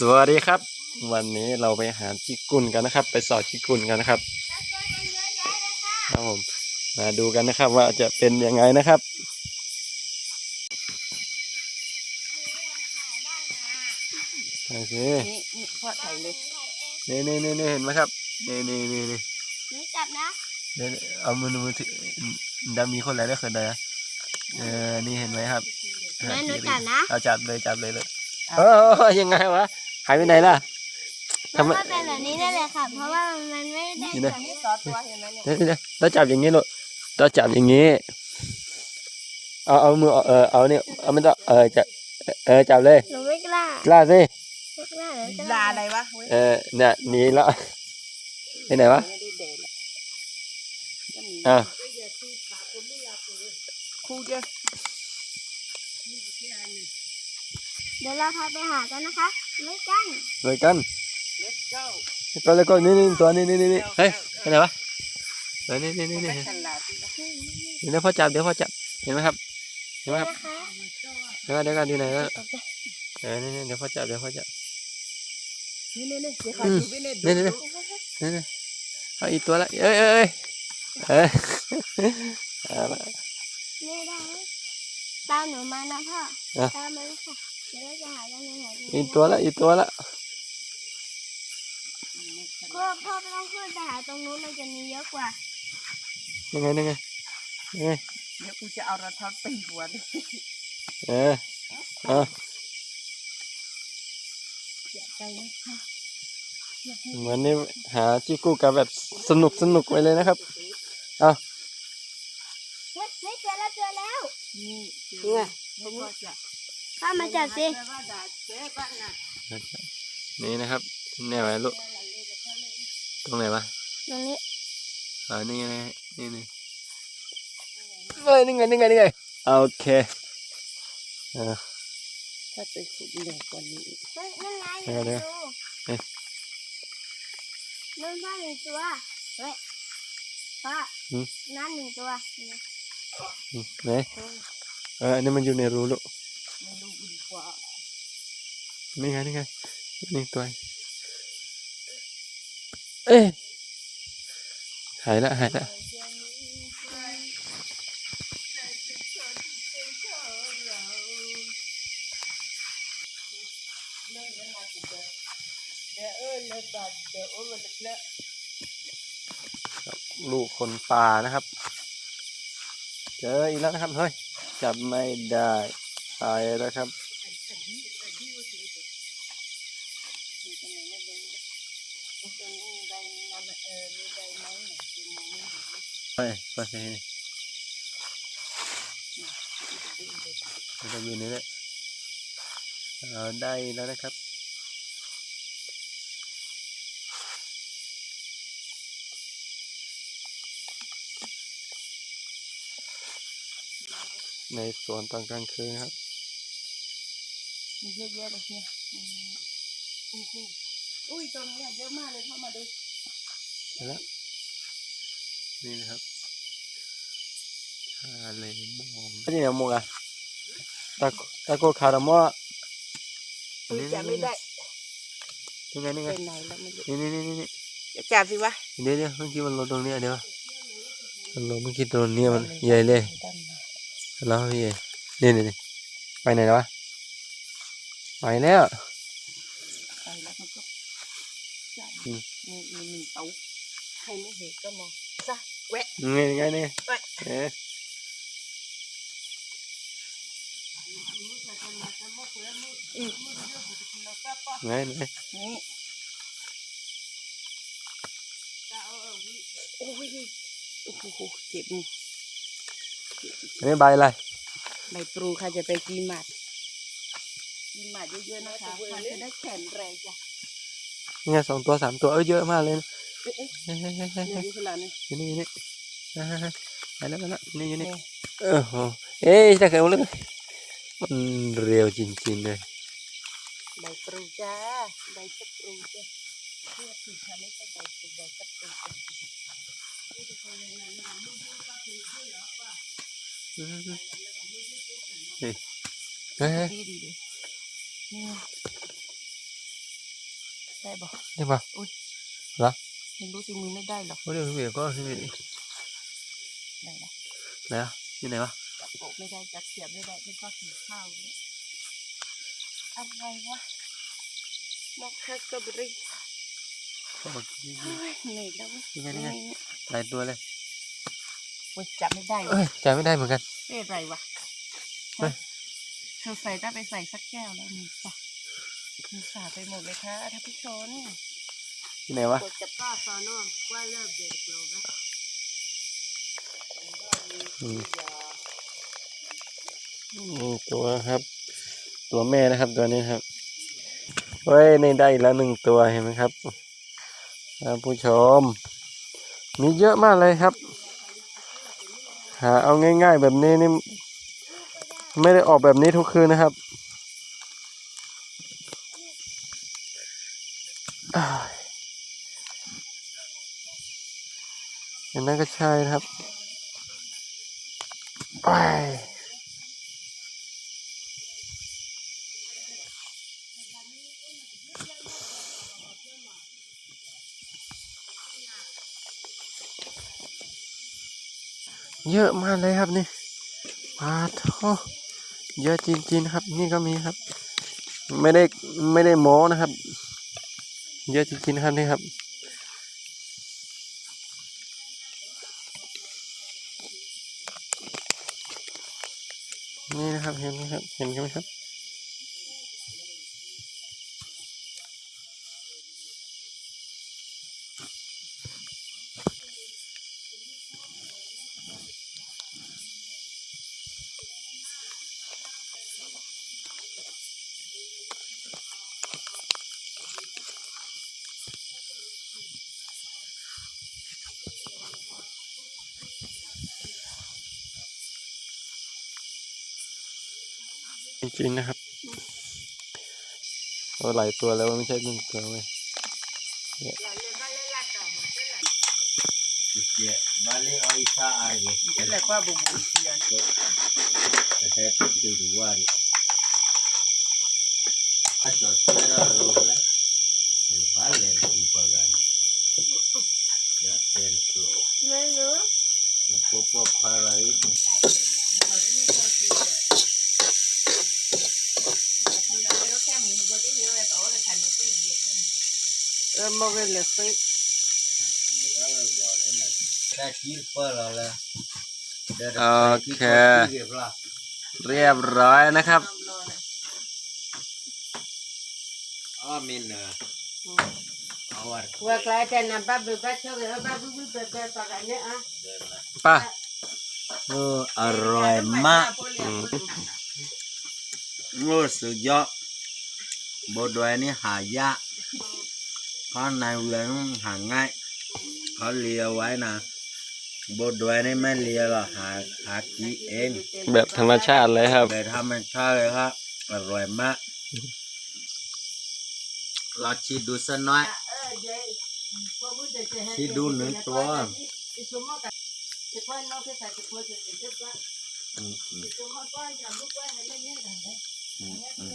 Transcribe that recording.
สวัสดีครับ วันนี้เราไปหาจิกุนกันนะครับ ไปสอดจิกุนกันนะครับครับผมมาดูกันนะครับว่าจะเป็นยังไงนะครับโอเคนี่นี่พ่อถ่ายเลยนี่นี่นี่นี่เห็นไหมครับนี่นี่นี่นี่หนูจับนะเดี๋ยวเอามือมือถือดามีคนไหนได้คนใดอะเออนี่เห็นไหมครับแม่หนูจับนะเอาจับเลยจับเลยเลยเออยังไงวะ หายไปไหนล่ะมันทำไมก็เป็นแบบนี้ได้เลยค่ะ เพราะว่ามันไม่ได้นี่นะจับนี่ซอสตัวเห็นไหมเนี่ย เดี๋ยวเดี๋ยวเราจับอย่างนี้ลูกเราจับอย่างนี้ เอาเอามือเอาเออเอาเนี่ยเอาไม่ต้องเออจับเออจับเลยหนูไม่กล้ากล้าสิไม่กล้าหนูจะลาอะไรวะเว้ยเออเนี่ยหนีแล้วไปไหนวะไม่ได้เด็ดละก็มีอ้าว ครูเจอ เดี๋ยวเราพาไปหากันนะคะไม่กั้นเลยกันเลสโก้ก็เลยก็นี่นี่ตัวนี้นี่นี่นี่เฮ้ยไปไหนวะเออนี่นี่นี่ไปนี่ฉลาดสิละเดี๋ยวพ่อจับเดี๋ยวพ่อจับเห็นไหมครับเห็นไหมครับนะคะเดี๋ยวก่อนเดี๋ยวก่อนที่ไหนแล้วเออนี่นี่เดี๋ยวพ่อจับเดี๋ยวพ่อจับนี่นี่นี่เดี๋ยวขอดูไปเนี่ยนี่นี่ดูนี่นี่เอาอีกตัวละเอ้ยเอ้ยเอ้ยเอ้ยเอาละ นี่ได้ไหมตามหนูมานะพ่ออะตามมาเลยค่ะ อีกตัวละอีกตัวละก็พ่อไม่ต้องขึ้นไปหาตรงนู้นมันจะมีเยอะกว่ายังไงยังไงยังไงเดี๋ยวกูจะเอาระเท้าตีหัวดิเออเอาใจนะคะเหมือนนี่หาจิกูกับแบบสนุกสนุกไปเลยนะครับเฮ้ยเฮ้ยเจอแล้วเจอแล้วนี่เจอแล้วก็จะ ข้ามาจับสิแปลว่าด่าเจ๊บ้านน่ะนี่นะครับเนี่ยไว้ลูกตรงไหนวะตรงนี้อ่านี่ไงนี่นี่เอ้ยนี่ไงนี่ไงนี่ไงโอเคอ่าถ้าไปขุดใหญ่กว่านี้อีกเฮ้ยนั่นไงเดี๋ยวเดี๋ยวดูเอ๊ะนั่นพ่อหนึ่งตัวเฮ้ยพ่ออมนั่นหนึ่งตัวนี่อืมไหนเอออันนี้มันอยู่ในรูลูกไม่รู้ดีกว่า นี่ไงนี่ไงนี่ตัว เอ้ยหายละหายละเดี๋ยวเออเลยบาดเดี๋ยวเออเลยเลอะลูกคนป่านะครับ เจออีกแล้วนะครับ เฮ้ยจับไม่ได้ตายแล้วครับ เฮ้ยมาสิมันจะอยู่นี่แหละเอาได้แล้วนะครับในสวนตอนกลางคืนครับมีเยอะแยะเลยเนี่ย อู้ยตรงเนี้ยเยอะมากเลยเข้ามาดูแล้วนี่นะครับทะเลหมอกนี่เนี่ยหมอกอะตะตะโกคาราโมะอุ้ยจับไม่ได้นี่ไงนี่ไงนี่นี่นี่นี่จะจับสิวะเดี๋ยวเดี๋ยวเมื่อกี้มันลงตรงนี้เดี๋ยวมันลงเมื่อกี้ตรงนี้มันใหญ่เลยแล้วพี่นี่นี่นี่ไปไหนแล้ววะไปแล้ว ไปแล้วมันก็จับ อื มนี่มีหนึ่งเตาใครไม่เห็นก็มองซะแวะนี่ไงนี่ไปเอ๊ะไหนไหนนี่โอ้ยโอ้โหเจ็บมืออันนี้ใบอะไรใบปรูค่ะจะไปกินหมัดกินหมัดเยอะๆนะคะค่ะจะได้แข็งแรงจ้ะ นี่ไงสองตัวสามตัว เออเยอะมากเลยนะเอ๊ะเอ๊ะเฮ้ยเฮ้ยเฮ้ยเฮ้ยเดี๋ยวดูขนาดนี้อยู่นี่อยู่นี่อ่าฮะฮะไปแล้วไปแล้วนี่อยู่นี่เออโหเอ้ยจะเขียวเลยมันเร็วจริงๆเลยใบปรูจ้าใบชะปรูจ้ะเพื่อผิดค่ะไม่ใช่ใบปรูใบชะปรูจ้ะอืมเฮ้ยดีดีดี ได้บอกได้ปะไม่รู้สิมือไม่ได้หรอกโอ้เดี๋ยวพี่เบียก็พี่เบียไหนนะไหนอะอยู่ไหนวะจับโปกไม่ได้จับเสียบไม่ได้ไม่ก็กินข้าวเลยอะไรวะนกแคสเตอร์เบอรี่เข้ามากินเฮ้ยเหนื่อยแล้วเว้ยนี่ไงนี่ไงหลายตัวเลยเว้ยจับไม่ได้เอ้วะยจ่ายไม่ได้เหมือนกันเป็นไรวะเฮ้ยเธอใส่ได้ไปใส่สักแก้วแล้วมีจ้ะ มีสาไปหมดเลยค่ะท่านผู้ชมที่ไหนวะกดจับป้าซอนอว่าเลิกเด็กโลกอืมนี่ตัวครับ ตัวแม่นะครับตัวนี้ครับเฮ้ยนี่ได้อีกแล้วหนึ่งตัวเห็นไหมครับท่านผู้ชม มีเยอะมากเลยครับ หาเอาง่าย ๆ แบบนี้นี่ไม่ได้ออกแบบนี้ทุกคืนนะครับ อย่างนั้นก็ใช่นะครับ ไปเยอะมากเลยครับนี่ปลาทอเยอะจริงๆครับ นี่ก็มีครับ ไม่ได้ไม่ได้โม้นะครับ เยอะจริงๆนะครับนี่ครับ นี่นะครับเห็นไหมครับ เห็นกันไหมครับ จริงๆนะครับโอ้หลายตัวแล้วไม่ใช่หนึ่งตัวเว้ย Iya, balik Aisyah aja. นี่แหละว่าบุบุเสียน Saya tu dua ni. Ada saya rola. Balik tu bagan. Ya, terus. ไม่รู้ Popo karai. เออมองเลย เลยไป Saya kilper lah. โอเค เรียบร้อยนะครับ Amin. Awar. ว่าใครแต่นำบ้าบุบ้าชอบเลยบ้าบุบุเปิดปากกันเนี่ยอะป่ะ Oh, aroy mak. อืมรู้สึกเยอะบดวยนี่หายาก เพราะในเรือนหาง่ายเขาเลียไว้นะบดวยนี่ไม่เลียหรอกหาหากินเองแบบธรรมชาติเลยครับแต่ถ้ามันชาติเลยครับอร่อยมากเราชิมดูสักหน้อยที่ดูหนึ่งตัวอืมอืมอืมอืม